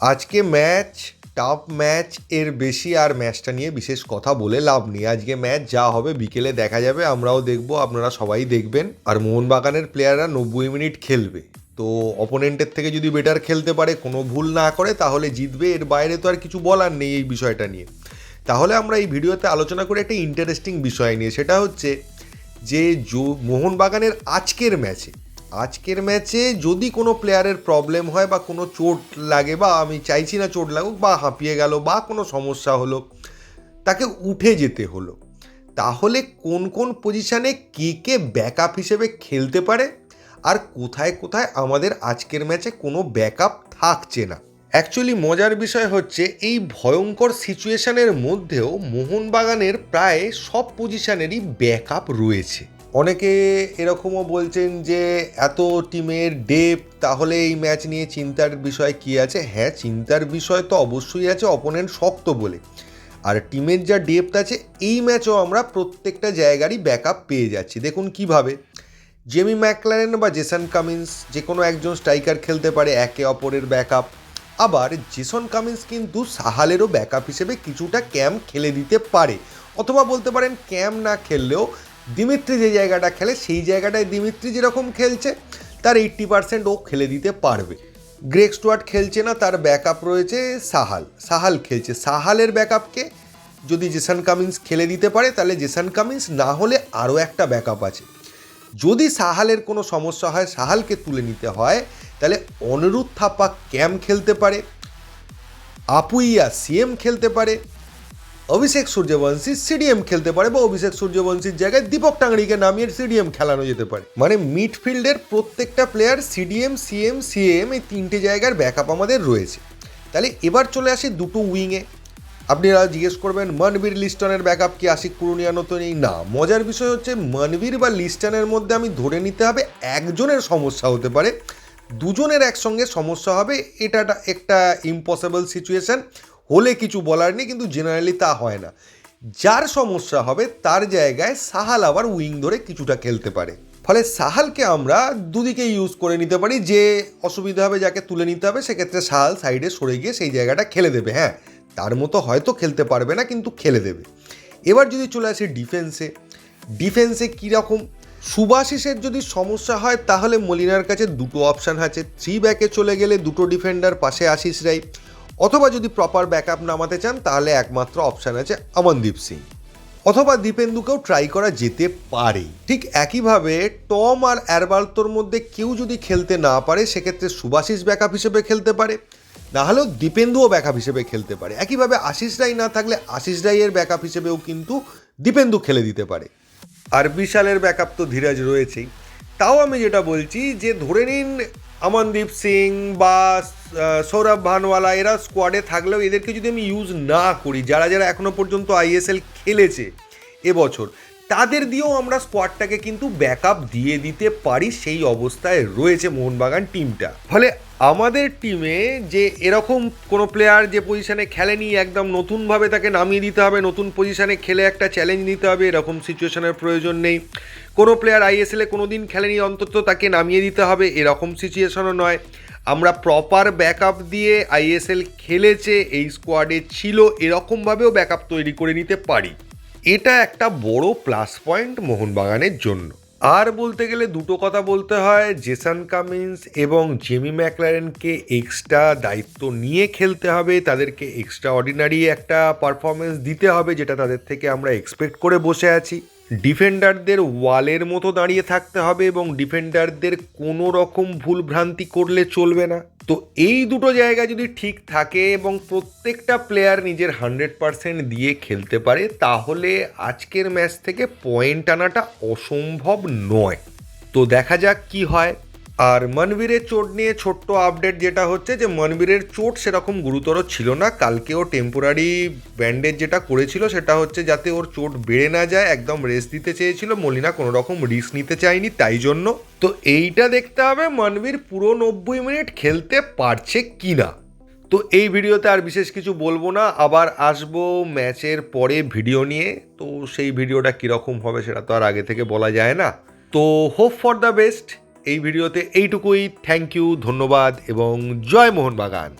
আজকে match tough match, এর বেশি আর ম্যাচটা নিয়ে বিশেষ কথা বলে লাভ নেই। আজকে ম্যাচ যা হবে, বিকেলে দেখা যাবে, আমরাও দেখব, আপনারা সবাই দেখবেন। আর মোহনবাগানের প্লেয়াররা নব্বই মিনিট খেলবে। তো অপোনেন্টের থেকে যদি বেটার খেলতে পারে, কোনো ভুল না করে, তাহলে জিতবে। এর বাইরে তো আর কিছু বলার নেই এই বিষয়টা নিয়ে। তাহলে আমরা এই ভিডিওতে আলোচনা করে একটা ইন্টারেস্টিং বিষয় নিয়ে। সেটা হচ্ছে যে মোহনবাগানের আজকের ম্যাচে আজকের ম্যাচে যদি কোনো প্লেয়ারের প্রবলেম হয় বা কোনো চোট লাগে বা আমি চাইছি না চোট লাগুক বা হাঁপিয়ে গেল বা কোনো সমস্যা হলো, তাকে উঠে যেতে হলো। তাহলে কোন কোন পজিশানে কে কে ব্যাকআপ হিসেবে খেলতে পারে? আর কোথায় কোথায় আমাদের আজকের ম্যাচে কোনো ব্যাকআপ থাকছে না? অ্যাকচুয়ালি মজার বিষয় হচ্ছে এই ভয়ঙ্কর সিচুয়েশানের মধ্যেও মোহনবাগানের প্রায় সব পজিশানেরই ব্যাকআপ রয়েছে। অনেকে এরকমও বলছেন যে এত টিমের ডেপ তাহলে এই ম্যাচ নিয়ে চিন্তার বিষয় কি আছে? হ্যাঁ চিন্তার বিষয় তো অবশ্যই আছে অপোনেন্ট শক্ত বলে। আর টিমের যা ডেপথ আছে, এই ম্যাচও আমরা প্রত্যেকটা জায়গারই ব্যাকআপ পেয়ে যাচ্ছি। দেখুন কীভাবে। জেমি ম্যাকলারেন বা জেসন কামিন্স যে কোনো একজন স্ট্রাইকার খেলতে পারে, একে অপরের ব্যাকআপ আবার জেসন কামিন্স কিন্তু সাহালেরও ব্যাকআপ হিসেবে কিছুটা ক্যাম্প খেলে দিতে পারে। অথবা বলতে পারেন ক্যাম্প না খেললেও দিমিত্রি যে জায়গাটা খেলে, সেই জায়গাটায় দিমিত্রি যেরকম খেলছে, তার এইট্টি পার্সেন্ট ও খেলে দিতে পারবে। গ্রেক স্টুয়ার্ট খেলছে না, তার ব্যাকআপ রয়েছে সাহাল। সাহাল খেলছে। সাহালের ব্যাকআপকে যদি জেসান কামিন্স খেলে দিতে পারে, তাহলে জেসান কামিন্স না হলে আরও একটা ব্যাকআপ আছে। যদি সাহালের কোনো সমস্যা হয়, সাহালকে তুলে নিতে হয়, তাহলে অনিরুদ্ধ থাপ্পা ক্যাম খেলতে পারে, আপুইয়া সিএম খেলতে পারে অভিষেক সূর্যবংশী সিডিএম খেলতে পারে বা অভিষেক সূর্যবংশীর জায়গায় দীপক টাংরিকে নামিয়ে সিডিএম খেলানো যেতে পারে। মানে মিডফিল্ডের প্রত্যেকটা প্লেয়ার সিডিএম, সিএম সিএম এই তিনটে জায়গার ব্যাকআপ আমাদের রয়েছে। তাহলে এবার চলে আসি দুটো উইংয়ে আপনারা জিজ্ঞেস করবেন, মনবীর লিস্টনের ব্যাকআপ কি আশিক পুরুনিয়ানো তো নেই না, মজার বিষয় হচ্ছে মনবীর বা লিস্টনের মধ্যে আমি ধরে নিতে হবে একজনের সমস্যা হতে পারে। দুজনের একসঙ্গে সমস্যা হবে এটা একটা ইম্পসিবল সিচুয়েশন হলে কিছু বলার নেই, কিন্তু জেনারেলি তা হয় না। যার সমস্যা হবে, তার জায়গায় সাহাল আবার উইং ধরে কিছুটা খেলতে পারে। ফলে সাহালকে আমরা দুদিকে ইউজ করে নিতে পারি, যে অসুবিধা হবে যাকে তুলে নিতে হবে, সেক্ষেত্রে সাহাল সাইডে সরে গিয়ে সেই জায়গাটা খেলে দেবে হ্যাঁ। তার মতো হয়তো খেলতে পারবে না, কিন্তু খেলে দেবে। এবার যদি চলে আসি ডিফেন্সে ডিফেন্সে কীরকম? সুবাশিসের যদি সমস্যা হয়, তাহলে মলিনার কাছে দুটো অপশান আছে। থ্রি ব্যাকে চলে গেলে দুটো ডিফেন্ডার পাশে আশিস রাই। অথবা যদি প্রপার ব্যাকআপ নামাতে চান, তাহলে একমাত্র অপশান আছে অমনদীপ সিং। অথবা দীপেন্দুকেও ট্রাই করা যেতে পারে। ঠিক একইভাবে টম আর অ্যারবার্তোর মধ্যে কেউ যদি খেলতে না পারে, সেক্ষেত্রে সুভাশিস ব্যাকআপ হিসেবে খেলতে পারে। না হলেও দীপেন্দুও ব্যাকআপ হিসেবে খেলতে পারে। একইভাবে আশিস রাই না থাকলে আশিস রাইয়ের ব্যাকআপ হিসেবেও কিন্তু দীপেন্দু খেলে দিতে পারে। আর বিশালের ব্যাকআপ তো ধীরাজ রয়েছেই। তাও আমি যেটা বলছি যে, ধরে নিন অমনদীপ সিং বা সৌরভ ভানওয়ালা, এরা স্কোয়াডে থাকলেও এদেরকে যদি আমি ইউজ না করি, যারা যারা এখনও পর্যন্ত আইএসএল খেলেছে এবছর, তাদের দিয়েও আমরা স্কোয়াডটাকে কিন্তু ব্যাকআপ দিয়ে দিতে পারি, সেই অবস্থায় রয়েছে মোহনবাগান টিমটা ফলে আমাদের টিমে যে এরকম কোনো প্লেয়ার যে পজিশনে খেলেনি, একদম নতুনভাবে তাকে নামিয়ে দিতে হবে, নতুন পজিশনে খেলে একটা চ্যালেঞ্জ নিতে হবে, এরকম সিচুয়েশনের প্রয়োজন নেই। কোনো প্লেয়ার আইএসএলে কোনো দিন খেলেনি, অন্তত তাকে নামিয়ে দিতে হবে, এরকম সিচুয়েশনও নয়। আমরা প্রপার ব্যাকআপ দিয়ে আইএসএল খেলেছে, এই স্কোয়াডে ছিল, এরকমভাবেও ব্যাকআপ তৈরি করে নিতে পারি। এটা একটা বড় প্লাস পয়েন্ট মোহনবাগানের জন্য। আর বলতে গেলে দুটো কথা বলতে হয়, জেসান কামিন্স এবং জেমি ম্যাকলারেনকে এক্সট্রা দায়িত্ব নিয়ে খেলতে হবে, তাদেরকে এক্সট্রা অর্ডিনারি একটা পারফরমেন্স দিতে হবে, যেটা তাদের থেকে আমরা এক্সপেক্ট করে বসে আছি। ডিফেন্ডারদের ওয়ালের মতো দাঁড়িয়ে থাকতে হবে এবং ডিফেন্ডারদের কোনো রকম ভুল ভ্রান্তি করলে চলবে না। তো এই দুটো জায়গা যদি ঠিক থাকে এবং প্রত্যেকটা প্লেয়ার নিজের হান্ড্রেড পারসেন্ট দিয়ে খেলতে পারে, তাহলে আজকের ম্যাচ থেকে পয়েন্ট আনাটা অসম্ভব নয়। তো দেখা যাক কি হয়। আর মনবীরের চোট নিয়ে ছোট্ট আপডেট যেটা হচ্ছে যে মনবীরের চোট সেরকম গুরুতর ছিল না। কালকে ও টেম্পোরারি ব্যান্ডেজ যেটা করেছিল সেটা হচ্ছে যাতে ওর চোট বেড়ে না যায়, একদম রেস্ট দিতে চেয়েছিল। মলিনা কোনো রকম রিস্ক নিতে চায়নি তাই জন্য। তো এইটা দেখতে হবে মনবীর পুরো নব্বই মিনিট খেলতে পারছে কি না তো এই ভিডিওতে আর বিশেষ কিছু বলব না। আবার আসব ম্যাচের পরে ভিডিও নিয়ে। তো সেই ভিডিওটা কীরকম হবে সেটা তো আর আগে থেকে বলা যায় না। তো হোপ ফর দ্য বেস্ট এই ভিডিওতে এইটুকুই। থ্যাংক ইউ ধন্যবাদ এবং জয় মোহনবাগান।